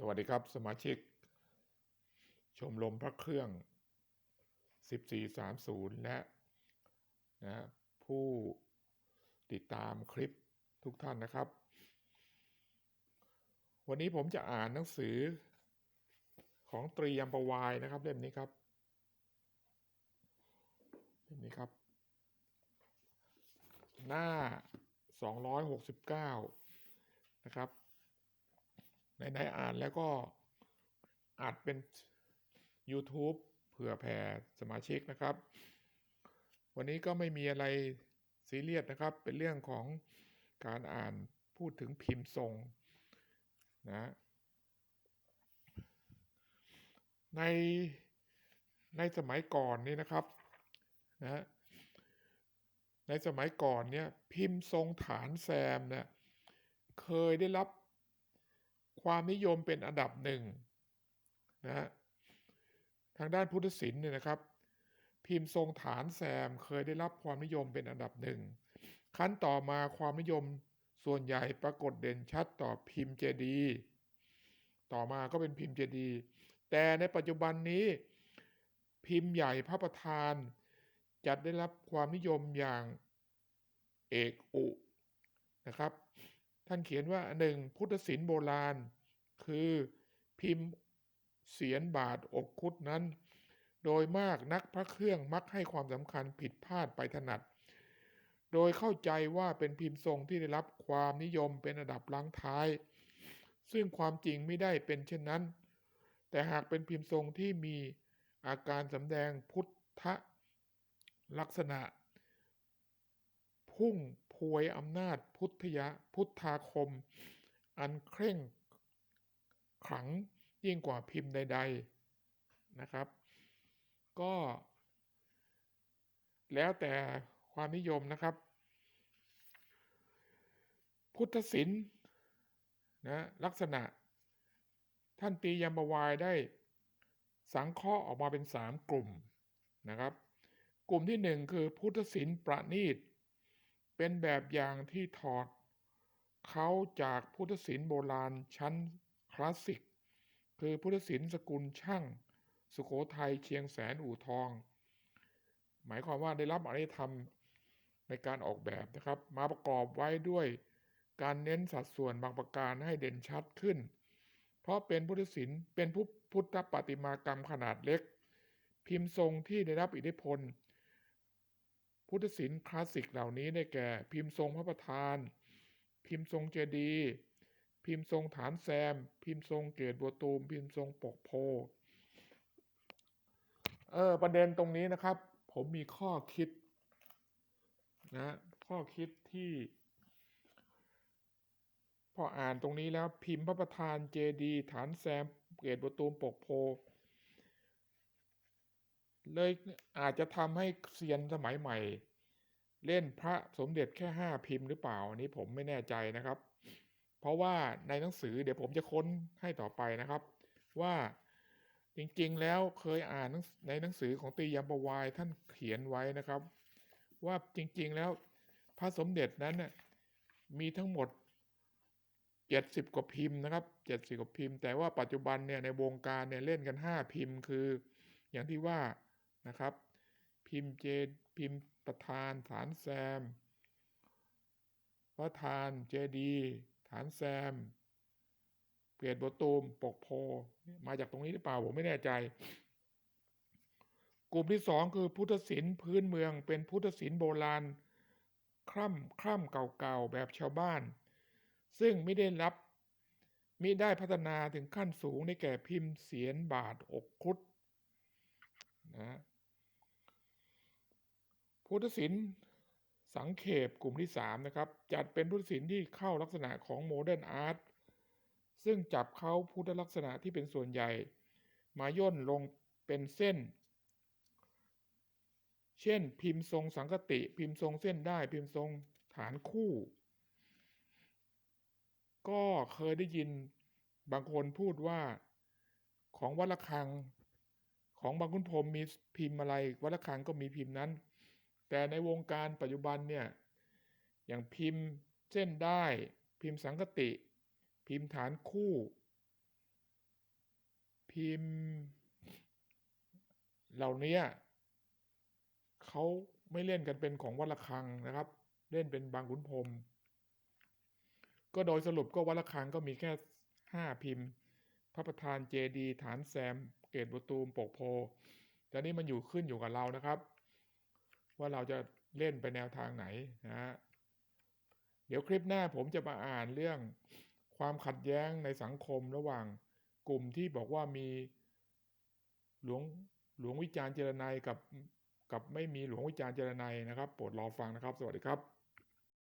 สวัสดีครับ สมาชิก ชมรมพระเครื่อง 1430 และนะผู้ติดตามคลิปทุกท่านนะครับ วันนี้ผมจะอ่านหนังสือของตรียมประวายนะครับ เล่มนี้ครับ เล่มนี้ครับ หน้า 269 นะครับ ไหนๆอ่านแล้วก็อัดเป็น YouTube เผื่อแผ่สมาชิกนะครับ วันนี้ก็ไม่มีอะไรซีเรียสนะครับ เป็นเรื่องของการอ่านพูดถึงพิมพ์ทรงนะในในสมัยก่อนนี่นะครับนะในสมัยก่อนเนี่ยพิมพ์ทรงฐานแซมเนี่ยเคยได้รับ ความนิยมเป็นอันดับหนึ่งนะฮะทางด้านพุทธศิลป์เนี่ยนะครับ พิมพ์ทรงฐานแซมเคยได้รับความนิยมเป็นอันดับหนึ่งขั้นต่อมาความนิยมส่วนใหญ่ปรากฏเด่นชัดต่อพิมพ์เจดีต่อมาก็เป็นพิมพ์เจดีแต่ในปัจจุบันนี้ พิมพ์ใหญ่พระประธาน จัดได้รับความนิยมอย่างเอกอุนะครับ ท่านเขียนว่าหนึ่งพุทธศิลป์โบราณ คือพิมพ์เสียนบาทอกคุดนั้น โดยมากนักพระเครื่องมักให้ความสำคัญผิดพลาดไปถนัด โดยเข้าใจว่าเป็นพิมพ์ทรงที่ได้รับความนิยมเป็นระดับล้างท้าย ซึ่งความจริงไม่ได้เป็นเช่นนั้น แต่หากเป็นพิมพ์ทรงที่มีอาการสำแดงพุทธลักษณะ พุ่ง พวยอำนาจพุทธยะพุทธาคม อันเคร่งขลังยิ่งกว่าพิมพ์ใด ๆนะครับ ก็ แล้วแต่ความนิยมนะครับ พุทธศิลป์นะลักษณะ ท่านตียมบวายได้สังเคราะห์ออกมาเป็นสามกลุ่มนะครับ กลุ่มที่หนึ่งคือพุทธศิลป์ประณีต เป็นแบบอย่างที่ถอดเขาจากพุทธศิลป์โบราณชั้นคลาสสิก คือพุทธศิลป์สกุลช่าง สุโขทัยเชียงแสนอู่ทอง หมายความว่าได้รับอารยธรรมในการออกแบบนะครับ มาประกอบไว้ด้วยการเน้นสัดส่วนบางประการให้เด่นชัดขึ้น เพราะเป็นพุทธศิลป์เป็นพุทธปฏิมากรรมขนาดเล็ก พิมพ์ทรงที่ได้รับอิทธิพล พุทธศิลป์คลาสสิกเหล่านี้ได้แก่ พิมพ์ทรงพระประธาน พิมพ์ทรงเจดีย์พิมพ์ทรงฐานแซม พิมพ์ทรงเกตบัวตูม พิมพ์ทรงปกโพเออประเด็นตรงนี้นะครับ ผมมีข้อคิดนะข้อคิดที่ พออ่านตรงนี้แล้วพิมพ์พระประธานเจดี ฐานแซม เกตบัวตูมปกโพ เลยอาจจะทำให้เซียนสมัยใหม่ เล่นพระสมเด็จแค่ห้าพิมพ์หรือเปล่าอันนี้ผมไม่แน่ใจนะครับ เพราะว่าในหนังสือเดี๋ยวผมจะค้นให้ต่อไปนะครับ ว่าจริงๆแล้วเคยอ่านในหนังสือของตียามประวายท่านเขียนไว้นะครับ ว่าจริงๆแล้วพระสมเด็จนั้นมีทั้งหมดเจ็ดสิบกว่าพิมพ์นะครับเจ็ดสิบกว่าพิมพ์ แต่ว่าปัจจุบันเนี่ยในวงการเนี่ยเล่นกันห้าพิมพ์ คือ อย่างที่ว่า นะครับ พิมพ์เจพิมพ์ประธานฐานแซมประธานเจดีฐานแซม เปลี่ยนบทตูมปกโพ มาจากตรงนี้หรือเปล่าผมไม่แน่ใจ กลุ่มที่สองคือพุทธศิลป์พื้นเมืองเป็นพุทธศิลป์โบราณ คร่ำคร่ำเก่าๆแบบชาวบ้าน ซึ่งไม่ได้รับมิได้พัฒนาถึงขั้นสูงในแก่พิมพ์เสียนบาทอกคุดนะ พุทธศิลป์สังเขปกลุ่มที่ 3 นะครับ จัดเป็นพุทธศิลป์ที่เข้าลักษณะของโมเดิร์นอาร์ตซึ่งจับเขาพุทธลักษณะที่เป็นส่วนใหญ่ มาย่นลงเป็นเส้น เช่น พิมพ์ทรงสังกติ พิมพ์ทรงเส้นได้พิมพ์ทรงฐานคู่ ก็เคยได้ยินบางคนพูดว่าของวัดระฆัง ของบางคุณพรมมีพิมพ์อะไรวัดระฆังก็มีพิมพ์นั้น แต่ในวงการปัจจุบันเนี่ยอย่างพิมพ์เส้นได้ พิมพ์สังกติ พิมพ์ฐานคู่ พิมพ์ เหล่านี้เขาไม่เล่นกันเป็นของวัดระฆังนะครับ เล่นเป็นบางขุนพรมก็โดยสรุปก็วัดระฆังก็มีแค่ห้าพิมพ์ พระประธานเจดียฐานแซม เกตประตูมปกโพแต่นี้มันอยู่ขึ้นอยู่กับเรานะครับ ว่าเราจะเล่นไปแนวทางไหนนะฮะเดี๋ยวคลิปหน้าผมจะมาอ่านเรื่องความขัดแย้งในสังคมระหว่างกลุ่มที่บอกว่ามีหลวงหลวงวิจารณ์เจรนายกับกับไม่มีหลวงวิจารณ์เจรนายนะครับโปรดรอฟังนะครับ สวัสดีครับ